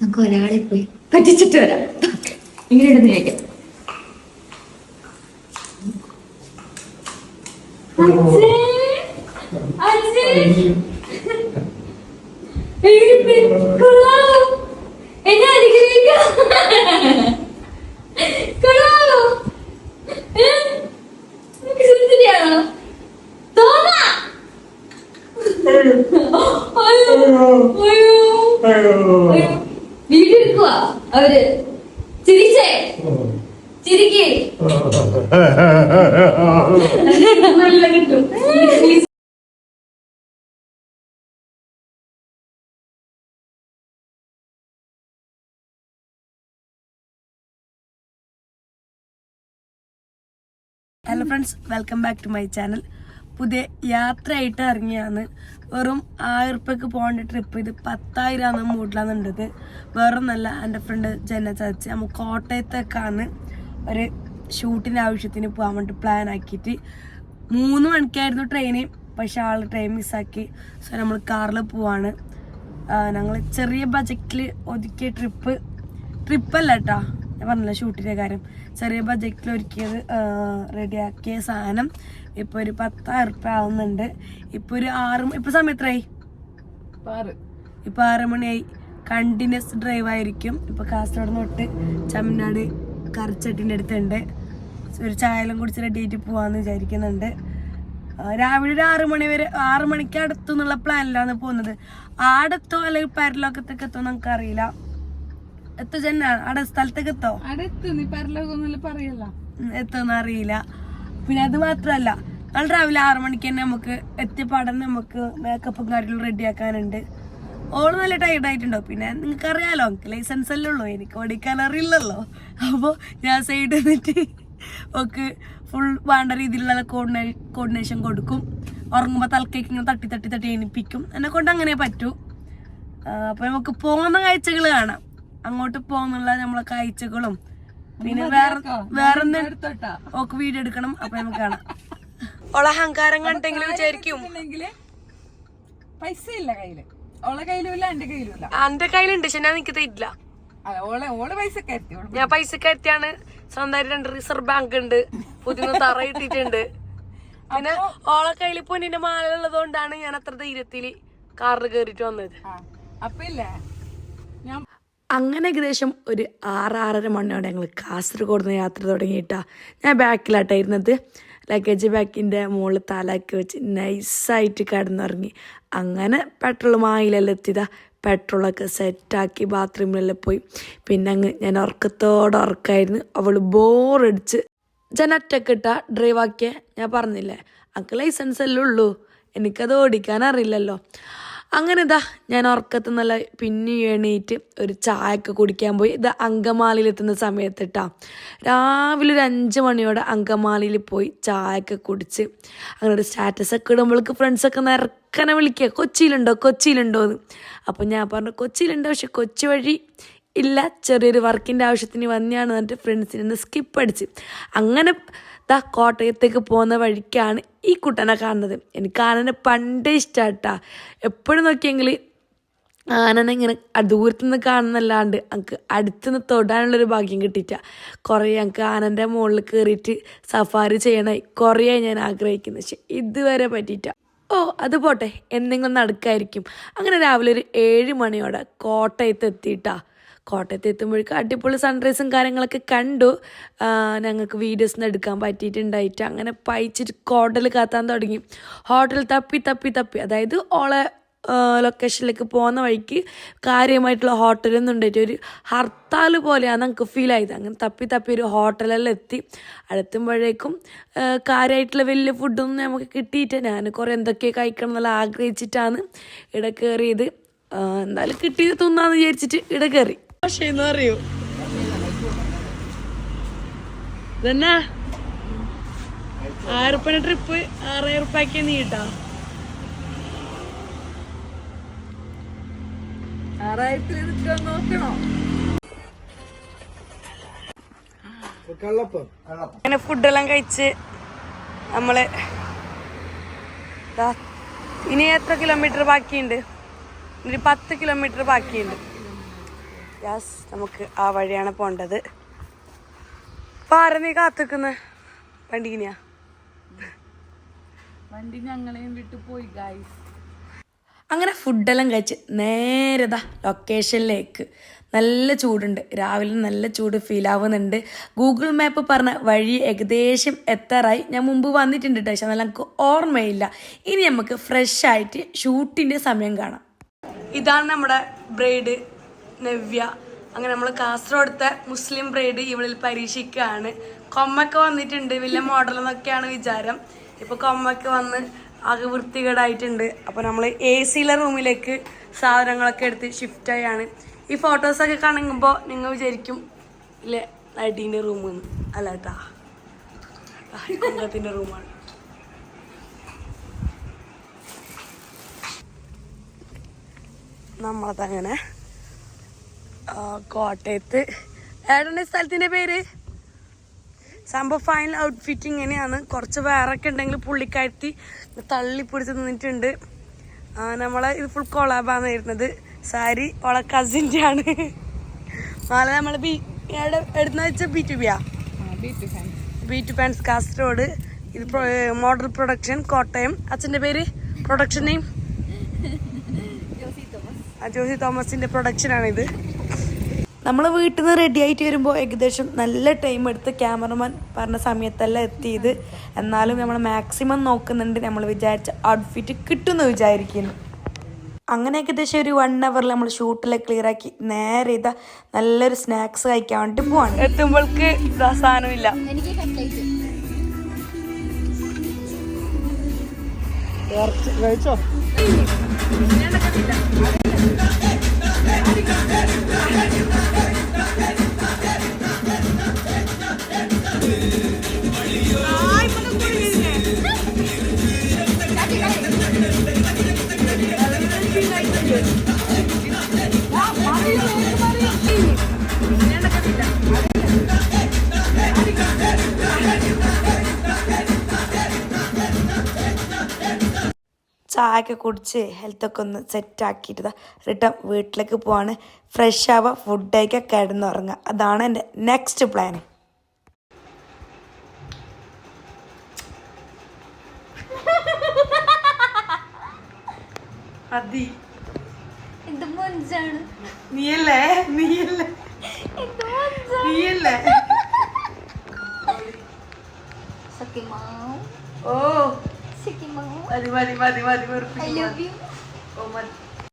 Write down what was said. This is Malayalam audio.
നമുക്ക് ഒരാളെ പോയി പറ്റിച്ചിട്ട് വരാം. ഇങ്ങനെ ഇടുന്ന ചോദിക്കാം എന്നെ എടുക്കുവാ. അവർ. ചിരിച്ചേ. ചിരിക്കേ. നല്ല കിട്ടും. Hello friends welcome back to my channel പുതിയ യാത്രയായിട്ട് ഇറങ്ങിയാണ്. വെറും ആയിരം ഉറുപ്പ്യക്ക് പോകേണ്ട ട്രിപ്പ് ഇത് പത്തായിരം മൂട്ടിലാന്നുണ്ടത് വേറെ നല്ല എന്റെ ഫ്രണ്ട് ജന ചാച്ചി നമ്മൾ കോട്ടയത്തേക്കാണ് ഒരു ഷൂട്ടിന്റെ ആവശ്യത്തിന് പോകാൻ വേണ്ടി പ്ലാൻ ആക്കിയിട്ട്. മൂന്ന് മണിക്കായിരുന്നു ട്രെയിന് പക്ഷെ ആൾ ട്രെയിൻ മിസ്സാക്കി സോ നമ്മൾ കാറിൽ പോവാണ്. ഞങ്ങൾ ചെറിയ ബജറ്റിൽ ഒതുക്കിയ ട്രിപ്പ് ട്രിപ്പല്ല കേട്ടോ ഞാൻ പറഞ്ഞില്ല ഷൂട്ടിന്റെ കാര്യം. ചെറിയ ബജറ്റിൽ ഒരുക്കിയത് റെഡിയാക്കിയ സാധനം ഇപ്പോൾ ഒരു പത്തായിരം ഉറുപ്പ്യ ആവുന്നുണ്ട്. ഇപ്പോൾ ഒരു ആറ് ഇപ്പോൾ സമയം എത്രയായി ഇപ്പോൾ ആറ്. മണിയായി. കണ്ടിന്യൂസ് ഡ്രൈവ് ആയിരിക്കും. ഇപ്പോൾ കാസർഗോഡ് തൊട്ട് ചമ്മനാട് കറിച്ചട്ടിന്റെ അടുത്തുണ്ട്. ഒരു ചായലും കുടിച്ച് റെഡിയായിട്ട് പോകാമെന്ന് വിചാരിക്കുന്നുണ്ട്. രാവിലെ ഒരു ആറ് മണി വരെ ആറ് മണിക്ക് അടുത്തു എന്നുള്ള പ്ലാനിലാണ് പോകുന്നത്. ആടെത്തോ അല്ലെങ്കിൽ പാരലോക്കത്തേക്ക് എത്തോ നമുക്ക് അറിയില്ല എത്തോ ചെന്ന? അവിടെ സ്ഥലത്തേക്ക് എത്തോ? അടുത്ത് നീ പരലോകൊന്നുമില്ല പറയല്ല. എത്തോന്ന് അറിയില്ല. പിന്നെ അത് മാത്രല്ല നാളെ രാവിലെ ആറു മണിക്ക് തന്നെ നമുക്ക് എത്തിപ്പാടം നമുക്ക് മേക്കപ്പും കാര്യങ്ങളും റെഡിയാക്കാനുണ്ട് ഓൾ നല്ല ടൈർഡ് ആയിട്ടുണ്ടോ പിന്നെ നിങ്ങൾക്ക് അറിയാലോ എനിക്ക് ലൈസൻസ് അല്ലേ ഉള്ളൂ. എനിക്ക് ഓടിക്കാൻ അറിയില്ലല്ലോ. അപ്പോൾ ഞാൻ സൈഡ് നിന്നിട്ട് ഒക്കെ ഫുൾ വേണ്ട രീതിയിലുള്ള കോർഡിനേ കോർഡിനേഷൻ കൊടുക്കും. ഉറങ്ങുമ്പോൾ തലക്കേക്ക് ഇങ്ങനെ തട്ടി തട്ടി തട്ടി എണിപ്പിക്കും. എന്നെ കൊണ്ട് അങ്ങനെ പറ്റൂ. അപ്പോൾ നമുക്ക് പോകുന്ന കാഴ്ചകൾ കാണാം. അങ്ങോട്ട് പോകുന്നുള്ള നമ്മളെ കാഴ്ചകളും. പിന്നെ വേറെ വേറെ എടുത്തോട്ടാ. ഓക്ക് വീഡിയോ എടുക്കണം അപ്പൊ നമുക്ക് കാണാം. ഓളെ അഹങ്കാരം കണ്ടെങ്കിലും വിചാരിക്കും. പൈസ ഇല്ല കയ്യിൽ. ഓളെ കയ്യിലുമില്ല എന്റെ കയ്യിലുമില്ല. എന്റെ കയ്യിലുണ്ട് പക്ഷെ ഞാൻ എനിക്ക് തരില്ല. ഓളെ പൈസ കയറ്റി ഞാൻ പൈസ കയറ്റിയാണ്. സ്വന്തമായിട്ട് രണ്ട് റിസർവ് ബാങ്ക് ഉണ്ട്. പുതിയ തറ ഇട്ടിട്ടുണ്ട്. പിന്നെ ഓളെ കയ്യിൽ പൊന്നിന്റെ മാല ഉള്ളത് കൊണ്ടാണ് ഞാൻ അത്ര ധൈര്യത്തിൽ കാറിൽ കേറിട്ട് വന്നത്. അപ്പൊ ഇല്ലേ? അങ്ങനെ ഏകദേശം ഒരു ആറ് ആറര മണിയോടെ ഞങ്ങൾ കാസർഗോഡ് നിന്ന് യാത്ര തുടങ്ങിയിട്ടാണ് ഞാൻ ബാക്കിലാട്ടായിരുന്നത്. ലഗേജ് ബാക്കിന്റെ മുകളിൽ താലാക്കി വെച്ച് നൈസായിട്ട് കിടന്നുറങ്ങി. അങ്ങനെ പെട്രോൾ മായിലെല്ലാം എത്തിയതാ. പെട്രോളൊക്കെ സെറ്റാക്കി ബാത്റൂമിലെല്ലാം പോയി. പിന്നെ അങ്ങ് ഞാൻ ഉറക്കത്തോടെ ഉറക്കായിരുന്നു. അവൾ ബോറടിച്ച് ജനറ്റൊക്കെ ഇട്ട ഡ്രൈവ് ആക്കിയ. ഞാൻ പറഞ്ഞില്ലേ അക്ക് ലൈസൻസ് അല്ലേ ഉള്ളൂ? എനിക്കത് ഓടിക്കാൻ അറിയില്ലല്ലോ. അങ്ങനെ ഇതാ ഞാൻ ഉറക്കത്ത് നല്ല പിന്നെ എണീറ്റ് ഒരു ചായയൊക്കെ കുടിക്കാൻ പോയി. ഇത് അങ്കമാലിയിലെത്തുന്ന സമയത്ത് രാവിലെ ഒരു അഞ്ച് മണിയോടെ അങ്കമാലിയിൽ പോയി ചായയൊക്കെ കുടിച്ച് അങ്ങനെ ഒരു സ്റ്റാറ്റസ് ഒക്കെ ഇടുമ്പോഴേക്ക് ഫ്രണ്ട്സൊക്കെ നിറക്കനെ വിളിക്കുക. കൊച്ചിയിലുണ്ടോ? കൊച്ചിയിലുണ്ടോ എന്ന്. അപ്പം ഞാൻ പറഞ്ഞു കൊച്ചിയിലുണ്ടോ പക്ഷെ കൊച്ചി വഴി ഇല്ല. ചെറിയൊരു വർക്കിന്റെ ആവശ്യത്തിന് വന്നെയാണ് എന്നിട്ട് ഫ്രണ്ട്സിനെ സ്കിപ്പ് അടിച്ച്. അങ്ങനെ ദാ കോട്ടയത്തേക്ക് പോകുന്ന വഴിക്കാണ് ഈ കുട്ടനെ കാണുന്നത്. എനിക്ക് ആനനെ പണ്ടേ ഇഷ്ടാട്ടാ. എപ്പോഴും നോക്കിയെങ്കിൽ ആനനെ ഇങ്ങനെ ദൂരത്തു നിന്ന് കാണുന്നല്ലാണ്ട് എനിക്ക് അടുത്തുനിന്ന് തൊടാനുള്ളൊരു ഭാഗ്യം കിട്ടിയിട്ട. കുറേ ഞങ്ങൾക്ക് ആനന്റെ മുകളിൽ കയറിയിട്ട് സഫാരി ചെയ്യണമായി കുറേ ഞാൻ ആഗ്രഹിക്കുന്നത് പക്ഷെ ഇതുവരെ പറ്റിയിട്ട. ഓ അത് പോട്ടെ. എന്തെങ്കിലും നടക്കായിരിക്കും. അങ്ങനെ രാവിലെ ഒരു ഏഴ് മണിയോടെ കോട്ടയത്ത് എത്തിയിട്ടാ. കോട്ടയത്ത് എത്തുമ്പോഴേക്കും അടിപൊളി സൺറൈസും കാര്യങ്ങളൊക്കെ കണ്ടു. ഞങ്ങൾക്ക് വീഡിയോസ് എടുക്കാൻ പറ്റിയിട്ടുണ്ടായിട്ട് അങ്ങനെ പയിച്ചിട്ട് ഹോട്ടൽ കാത്താൻ തുടങ്ങി. ഹോട്ടൽ തപ്പി തപ്പി തപ്പി. അതായത് ഓളെ ലൊക്കേഷനിലേക്ക് പോകുന്ന വഴിക്ക് കാര്യമായിട്ടുള്ള ഹോട്ടലൊന്നും ഉണ്ടായിട്ട് ഒരു ഹർത്താൽ പോലെയാണ് നമുക്ക് ഫീൽ ആയത്. അങ്ങനെ തപ്പി തപ്പി ഒരു ഹോട്ടലെല്ലാം എത്തി. അടുത്തുമ്പോഴേക്കും കാര്യമായിട്ടുള്ള വലിയ ഫുഡൊന്നും നമുക്ക് കിട്ടിയിട്ട് ഞാൻ കുറേ എന്തൊക്കെ കഴിക്കണം എന്നുള്ള ആഗ്രഹിച്ചിട്ടാണ് ഇടക്കേറിയത് എന്തായാലും കിട്ടിയത് തിന്നാന്ന് വിചാരിച്ചിട്ട് കയറി പക്ഷേ എന്ന് പറയൂ. ഇതന്നെ? ആയിരപ്പന ട്രിപ്പ് ആറായിരം ഉറുപ്പാക്കിയ നീ കിട്ടാ ആറായിരത്തിൽ എടുക്കാൻ നോക്കണോ അങ്ങനെ ഫുഡെല്ലാം കഴിച്ച് നമ്മൾ ദാ, ഇനി എത്ര കിലോമീറ്റർ ബാക്കിയുണ്ട്? ഒരു പത്ത് കിലോമീറ്റർ ബാക്കിയുണ്ട്. യാസ് നമുക്ക് ആ വഴിയാണ് പോണ്ടത്. പാര കാത്തുക്കുന്ന? വണ്ടിനെയാ വണ്ടി ഞങ്ങളെയും വിട്ടു പോയി ഗായ്സ് അങ്ങനെ ഫുഡെല്ലാം കഴിച്ച് നേരതാ ലൊക്കേഷനിലേക്ക് നല്ല ചൂടുണ്ട്. രാവിലെ നല്ല ചൂട് ഫീൽ ആവുന്നുണ്ട്. ഗൂഗിൾ മാപ്പ് പറഞ്ഞ വഴി ഏകദേശം എത്താറായി. ഞാൻ മുമ്പ് വന്നിട്ടുണ്ട് കേട്ടോ പക്ഷെ നമുക്ക് ഓർമ്മയില്ല. ഇനി നമുക്ക് ഫ്രഷ് ആയിട്ട് ഷൂട്ടിന്റെ സമയം കാണാം. ഇതാണ് നമ്മുടെ ബ്രൈഡ്. നവ്യ. അങ്ങനെ നമ്മൾ കാസർഗോഡത്തെ മുസ്ലിം ബ്രൈഡ് ഇവളിൽ പരീക്ഷിക്കുകയാണ്. കൊമ്മൊക്കെ വന്നിട്ടുണ്ട് വലിയ മോഡൽ എന്നൊക്കെയാണ് വിചാരം. ഇപ്പോൾ കൊമ്മൊക്കെ വന്ന് ആകെ വൃത്തികേടായിട്ടുണ്ട്. അപ്പോൾ നമ്മൾ എ സിയിലെ റൂമിലേക്ക് സാധനങ്ങളൊക്കെ എടുത്ത് ഷിഫ്റ്റ് ആയാണ്. ഈ ഫോട്ടോസൊക്കെ കാണുമ്പോൾ നിങ്ങൾ വിചാരിക്കും ഇല്ലേ നടീന്റെ റൂം അല്ല കേട്ടാ കുങ്കത്തിന്റെ റൂമാണ് നമ്മളതങ്ങനെ കോട്ടയത്ത്. ഏടന്റെ സ്ഥലത്തിന്റെ പേര്? സംഭവം ഫൈനൽ ഔട്ട്ഫിറ്റ് ഇങ്ങനെയാണ്. കുറച്ച് വേറൊക്കെ ഉണ്ടെങ്കിൽ പുള്ളിക്കാഴ്ത്തി തള്ളിപ്പിടിച്ച് നിന്നിട്ടുണ്ട്. നമ്മളെ ഇത് ഫുൾ കൊളാബാണ് വരുന്നത്. സാരി ഓളെ കസിന്റെ ആണ്. നാളെ നമ്മൾ ബി എവിടെ എടുന്ന വെച്ചാൽ ബി ടു ബിയാ ബി ടു പാൻസ് കാസർഗോഡ് ഇത് മോഡൽ പ്രൊഡക്ഷൻ കോട്ടയം. അച്ഛന്റെ പേര്? പ്രൊഡക്ഷൻ നെയിം ജോസി തോമസിന്റെ പ്രൊഡക്ഷനാണിത് നമ്മൾ വീട്ടിൽ നിന്ന് റെഡി ആയിട്ട് വരുമ്പോൾ ഏകദേശം നല്ല ടൈം എടുത്ത് ക്യാമറമാൻ പറഞ്ഞ സമയത്തല്ല എത്തിയത്. എന്നാലും നമ്മൾ മാക്സിമം നോക്കുന്നുണ്ട് നമ്മൾ വിചാരിച്ച ഔട്ട്ഫിറ്റ് കിട്ടുമെന്ന് വിചാരിക്കുന്നു. അങ്ങനെ ഏകദേശം ഒരു വൺ അവറിൽ നമ്മൾ ഷൂട്ടിലെ ക്ലിയർ ആക്കി. നേരെ ഇതാ നല്ലൊരു സ്നാക്സ് കഴിക്കാൻ വേണ്ടി പോവാണ്. എത്തുമ്പോൾക്ക് സാധനമില്ല എനിക്ക് ചായയൊക്കെ കുടിച്ച് ഹെൽത്തൊക്കെ ഒന്ന് സെറ്റാക്കിയിട്ട് റിട്ടേൺ വീട്ടിലേക്ക് പോവാണ്. ഫ്രഷ് ആവുക ഫുഡ് കഴിക്കുക കിടന്നുറങ്ങുക അതാണ് എന്റെ നെക്സ്റ്റ് പ്ലാൻ അതി. എന്ത് മൊഞ്ചാണ്? നീയല്ലേ? നീയല്ലേ? എന്ത് മൊഞ്ചാണ്? നീയല്ലേ? സത്യമാവും. ഓ. Sige, mama. Adiba, adiba, adiba, adiba. I love you. Oh, man.